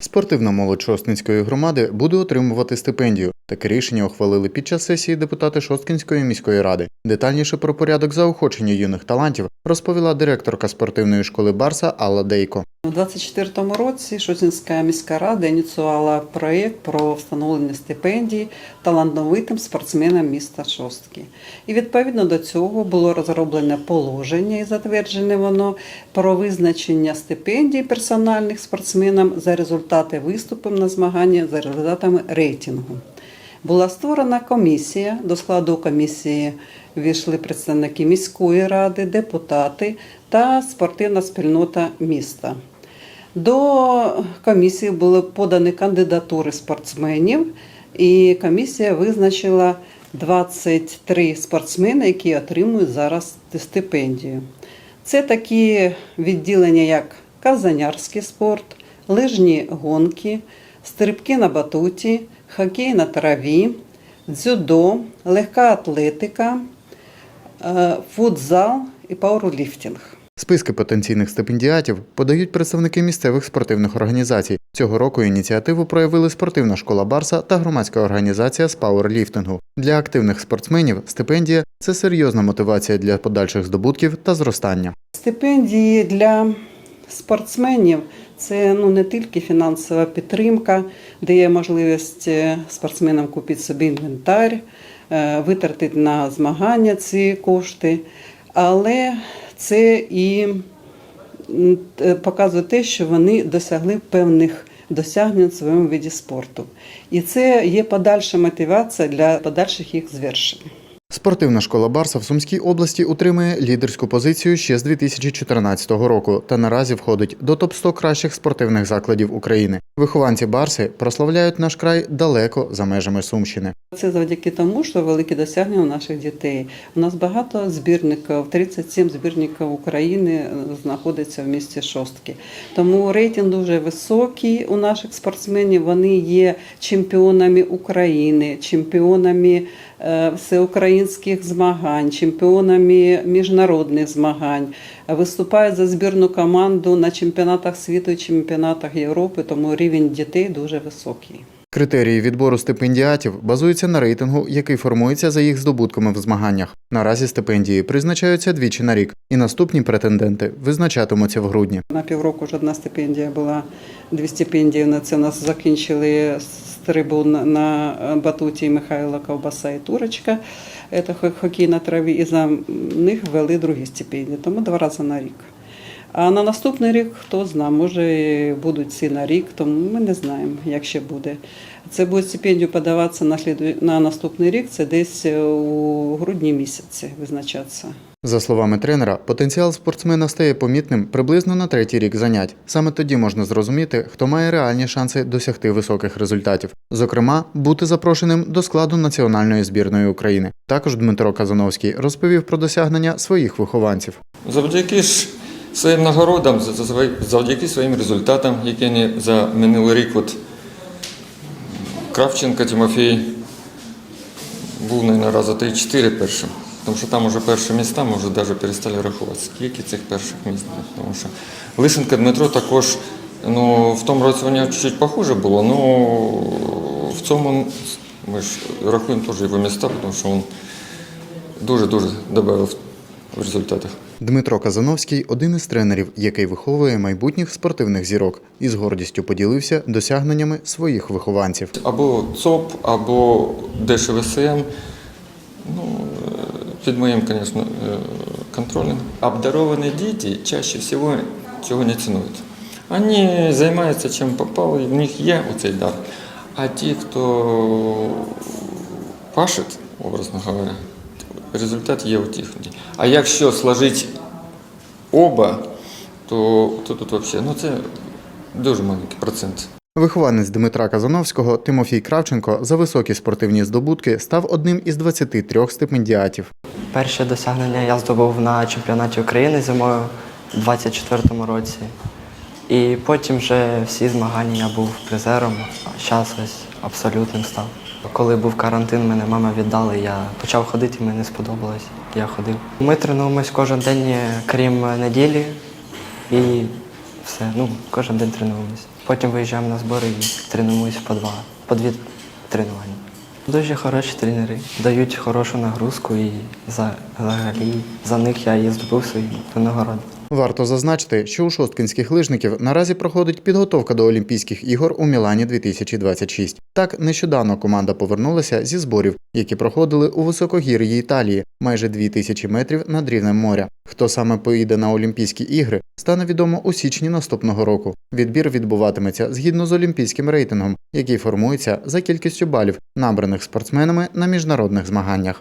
Спортивна молодь Шосткинської громади буде отримувати стипендію. Таке рішення ухвалили під час сесії депутати Шосткинської міської ради. Детальніше про порядок заохочення юних талантів розповіла директорка спортивної школи Барса Алла Дейко. У 2024 році Шосінська міська рада ініціювала проєкт про встановлення стипендій талановитим спортсменам міста Шостки. І відповідно до цього було розроблене положення і затверджене воно про визначення стипендій персональних спортсменам за результати виступів на змагання за результатами рейтингу. Була створена комісія. До складу комісії війшли представники міської ради, депутати та спортивна спільнота міста. До комісії були подані кандидатури спортсменів, і комісія визначила 23 спортсмени, які отримують зараз стипендію. Це такі відділення, як казанярський спорт, лижні гонки, стрибки на батуті, хокей на траві, дзюдо, легка атлетика, е, футзал і пауерліфтинг. Списки потенційних стипендіатів подають представники місцевих спортивних організацій. Цього року ініціативу проявили спортивна школа Барса та громадська організація з пауерліфтингу. Для активних спортсменів стипендія це серйозна мотивація для подальших здобутків та зростання. Стипендії для спортсменів це ну не тільки фінансова підтримка, де є можливість е, спортсменам купити собі інвентар, е, витратити на змагання ці кошти, але це і е, показує те, що вони досягли певних досягнень в своєму виді спорту. І це є подальша мотивація для подальших їх звершень. Спортивна школа Барса в Сумській області утримує лідерську позицію ще з 2014 року та наразі входить до топ-100 кращих спортивних закладів України. Вихованці Барси прославляють наш край далеко за межами Сумщини. Це завдяки тому, що великі досягнення у наших дітей. У нас багато збірників, 37 збірників України знаходиться в місті Шостки. Тому рейтинг дуже високий у наших спортсменів. Вони є чемпіонами України, чемпіонами е, всеукраїнських змагань, чемпіонами міжнародних змагань. Виступають за збірну команду на чемпіонатах світу чемпіонатах Європи, тому рівень дітей дуже високий. Критерії відбору стипендіатів базуються на рейтингу, який формується за їх здобутками в змаганнях. Наразі стипендії призначаються двічі на рік, і наступні претенденти визначатимуться в грудні. На півроку ж одна стипендія була, дві стипендії на це нас закінчили стрибу на- батуті Михайла Ковбаса і Турочка. Це хо- хокей на траві, і за них ввели другі стипендії, тому два рази на рік. А на наступний рік хто знає, може будуть всі на рік, тому ми не знаємо, як ще буде. Це буде стипендію подаватися на, сліду... на наступний рік, це десь у грудні місяці визначатися. За словами тренера, потенціал спортсмена стає помітним приблизно на третій рік занять. Саме тоді можна зрозуміти, хто має реальні шанси досягти високих результатів. Зокрема, бути запрошеним до складу національної збірної України. Також Дмитро Казановський розповів про досягнення своїх вихованців. Завдяки ж своїм нагородам, завдяки своїм результатам, які вони за минулий рік, от Кравченко Тимофій був, раза 3-4 першим. Тому що там вже перші міста ми вже навіть перестали рахувати, скільки цих перших було. Тому що Лисенко Дмитро також, ну, в тому році у нього чуть-чуть похуже було, але в цьому ми ж рахуємо теж його міста, тому що він дуже-дуже додав в результатах. Дмитро Казановський один із тренерів, який виховує майбутніх спортивних зірок, і з гордістю поділився досягненнями своїх вихованців. Або ЦОП, або ДШВСМ. Ну, е, під моїм, звісно, е, контролем. Обдаровані діти чаще всього цього не цінують. Вони займаються чим попало, і в них є оцей дар. А ті, хто пашет, образно говоря, результат є у тих. А якщо сложити оба, то, то тут взагалі ну, це дуже маленький процент. Вихованець Дмитра Казановського Тимофій Кравченко за високі спортивні здобутки став одним із 23 стипендіатів. Перше досягнення я здобув на чемпіонаті України зимою у 24-му році. І потім вже всі змагання я був призером, а зараз ось абсолютним став. Коли був карантин, мене мама віддала, я почав ходити, мені сподобалось, я ходив. Ми тренуємось кожен день, крім неділі, і все. Ну, кожен день тренуємось. Потім виїжджаємо на збори і тренуємось по два, по дві тренування. Дуже хороші тренери, дають хорошу нагрузку і за, взагалі за них я і здобув свої винагороди. Варто зазначити, що у шосткинських лижників наразі проходить підготовка до Олімпійських ігор у Мілані 2026. Так, нещодавно команда повернулася зі зборів, які проходили у високогір'ї Італії, майже 2000 метрів над рівнем моря. Хто саме поїде на Олімпійські ігри, стане відомо у січні наступного року. Відбір відбуватиметься згідно з олімпійським рейтингом, який формується за кількістю балів, набраних спортсменами на міжнародних змаганнях.